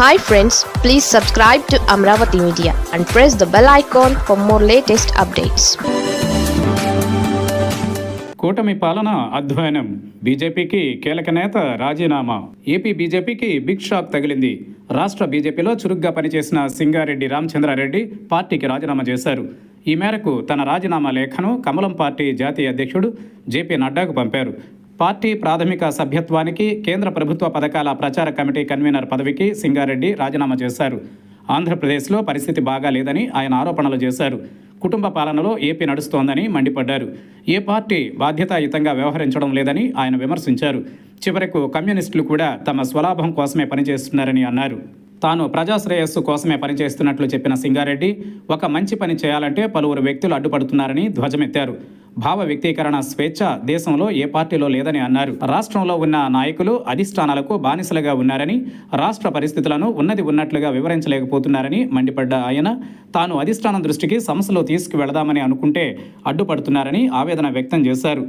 Hi friends please subscribe to Amaravati media and press the bell icon for more latest updates కూటమి పాలన అధ్వానం బీజేపీకి కీలక నేత రాజీనామా. ఏపీ బీజేపీకి బిగ్ షాక్ తగిలింది. రాష్ట్ర బీజేపీలో చురుగ్గా పనిచేసిన సింగారెడ్డి రామచంద్రారెడ్డి పార్టీకి రాజీనామా చేశారు. ఈ మేరకు తన రాజీనామా లేఖను కమలం పార్టీ జాతీయ అధ్యక్షుడు జేపీ నడ్డాకు పంపారు. పార్టీ ప్రాథమిక సభ్యత్వానికి కేంద్ర ప్రభుత్వ పథకాల ప్రచార కమిటీ కన్వీనర్ పదవికి సింగారెడ్డి రాజీనామా చేశారు. ఆంధ్రప్రదేశ్లో పరిస్థితి బాగా లేదని ఆయన ఆరోపణలు చేశారు. కుటుంబ పాలనలో ఏపీ నడుస్తోందని మండిపడ్డారు. ఏ పార్టీ బాధ్యతాయుతంగా వ్యవహరించడం లేదని ఆయన విమర్శించారు. చివరకు కమ్యూనిస్టులు కూడా తమ స్వలాభం కోసమే పనిచేస్తున్నారని అన్నారు. తాను ప్రజాశ్రేయస్సు కోసమే పనిచేస్తున్నట్లు చెప్పిన సింగారెడ్డి ఒక మంచి పని చేయాలంటే పలువురు వ్యక్తులు అడ్డుపడుతున్నారని ధ్వజమెత్తారు. భావ వ్యక్తీకరణ స్వేచ్ఛ దేశంలో ఏ పార్టీలో లేదని అన్నారు. రాష్ట్రంలో ఉన్న నాయకులు అధిష్టానాలకు బానిసలుగా ఉన్నారని రాష్ట్ర పరిస్థితులను ఉన్నది ఉన్నట్లుగా వివరించలేకపోతున్నారని మండిపడ్డ ఆయన తాను అధిష్టానం దృష్టికి సమస్యలో తీసుకువెళదామని అనుకుంటే అడ్డుపడుతున్నారని ఆవేదన వ్యక్తం చేశారు.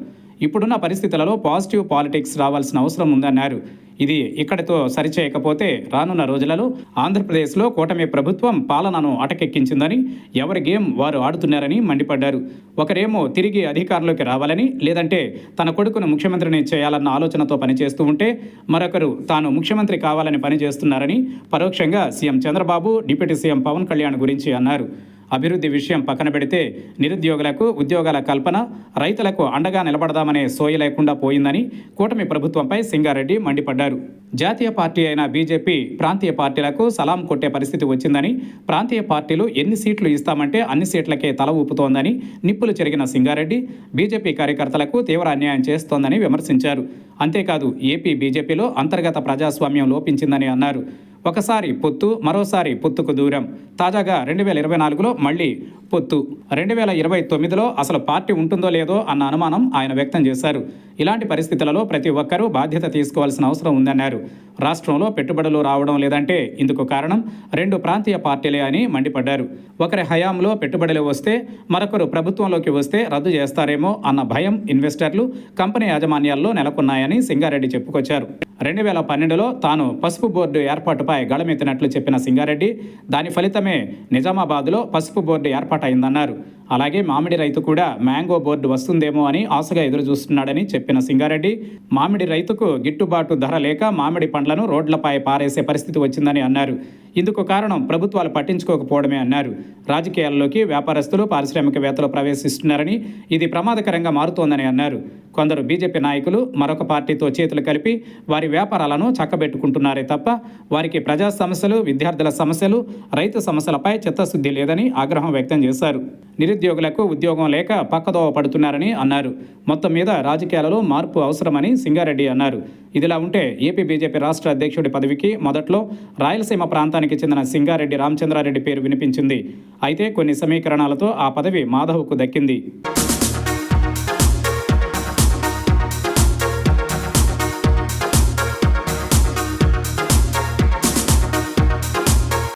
ఇప్పుడున్న పరిస్థితులలో పాజిటివ్ పాలిటిక్స్ రావాల్సిన అవసరం ఉందన్నారు. ఇది ఇక్కడితో సరిచేయకపోతే రానున్న రోజులలో ఆంధ్రప్రదేశ్లో కూటమి ప్రభుత్వం పాలనను అటకెక్కించిందని ఎవరి గేమ్ వారు ఆడుతున్నారని మండిపడ్డారు. ఒకరేమో తిరిగి అధికారంలోకి రావాలని లేదంటే తన కొడుకును ముఖ్యమంత్రిని చేయాలన్న ఆలోచనతో పనిచేస్తూ ఉంటే మరొకరు తాను ముఖ్యమంత్రి కావాలని పనిచేస్తున్నారని పరోక్షంగా CM Chandrababu deputy CM Pawan Kalyan గురించి అన్నారు. అభివృద్ధి విషయం పక్కన పెడితే నిరుద్యోగులకు ఉద్యోగాల కల్పన రైతులకు అండగా నిలబడదామనే సోయ లేకుండా పోయిందని కూటమి ప్రభుత్వంపై సింగారెడ్డి మండిపడ్డారు. జాతీయ పార్టీ అయిన బీజేపీ ప్రాంతీయ పార్టీలకు సలాం కొట్టే పరిస్థితి వచ్చిందని ప్రాంతీయ పార్టీలు ఎన్ని సీట్లు ఇస్తామంటే అన్ని సీట్లకే తల ఊపుతోందని నిప్పులు చెరిగిన సింగారెడ్డి బీజేపీ కార్యకర్తలకు తీవ్ర అన్యాయం చేస్తోందని విమర్శించారు. అంతేకాదు ఏపీ బీజేపీలో అంతర్గత ప్రజాస్వామ్యం లోపించిందని అన్నారు. ఒకసారి పొత్తు మరోసారి పొత్తుకు దూరం. తాజాగా రెండు వేల ఇరవై నాలుగులో మళ్ళీ పొత్తు. రెండు వేల ఇరవై తొమ్మిదిలో అసలు పార్టీ ఉంటుందో లేదో అన్న అనుమానం ఆయన వ్యక్తం చేశారు. ఇలాంటి పరిస్థితులలో ప్రతి ఒక్కరూ బాధ్యత తీసుకోవాల్సిన అవసరం ఉందన్నారు. రాష్ట్రంలో పెట్టుబడులు రావడం లేదంటే ఇందుకు కారణం రెండు ప్రాంతీయ పార్టీలే అని మండిపడ్డారు. ఒకరి హయాంలో పెట్టుబడులు వస్తే మరొకరు ప్రభుత్వంలోకి వస్తే రద్దు చేస్తారేమో అన్న భయం ఇన్వెస్టర్లు కంపెనీ యాజమాన్యాల్లో నెలకొన్నాయని సింగారెడ్డి చెప్పుకొచ్చారు. రెండు వేల పన్నెండులో తాను పసుపు బోర్డు ఏర్పాటుపై గళమెత్తినట్లు చెప్పిన సింగారెడ్డి దాని ఫలితమే నిజామాబాద్లో పసుపు బోర్డు ఏర్పాటు ఏర్పాటైందన్నారు అలాగే మామిడి రైతు కూడా మ్యాంగో బోర్డు వస్తుందేమో అని ఆశగా ఎదురు చూస్తున్నాడని చెప్పిన సింగారెడ్డి మామిడి రైతుకు గిట్టుబాటు ధర లేక మామిడి పండ్లను రోడ్లపై పారేసే పరిస్థితి వచ్చిందని అన్నారు. ఇందుకు కారణం ప్రభుత్వాలు పట్టించుకోకపోవడమే అన్నారు. రాజకీయాల్లోకి వ్యాపారస్తులు పారిశ్రామికవేత్తలు ప్రవేశిస్తున్నారని ఇది ప్రమాదకరంగా మారుతోందని అన్నారు. కొందరు బీజేపీ నాయకులు మరొక పార్టీతో చేతులు కలిపి వారి వ్యాపారాలను చక్కబెట్టుకుంటున్నారే తప్ప వారికి ప్రజా సమస్యలు విద్యార్థుల సమస్యలు రైతు సమస్యలపై చిత్తశుద్ధి లేదని ఆగ్రహం వ్యక్తం చేశారు. నిరుద్యోగులకు ఉద్యోగం లేక పక్కదోవ పడుతున్నారని అన్నారు. మొత్తం మీద రాజకీయాలలో మార్పు అవసరమని సింగారెడ్డి అన్నారు. ఇదిలా ఉంటే ఏపీ బీజేపీ రాష్ట్ర అధ్యక్షుడి పదవికి మొదట్లో రాయలసీమ ప్రాంతానికి చెందిన సింగారెడ్డి రామచంద్రారెడ్డి పేరు వినిపించింది. అయితే కొన్ని సమీకరణాలతో ఆ పదవి మాధవ్కు దక్కింది.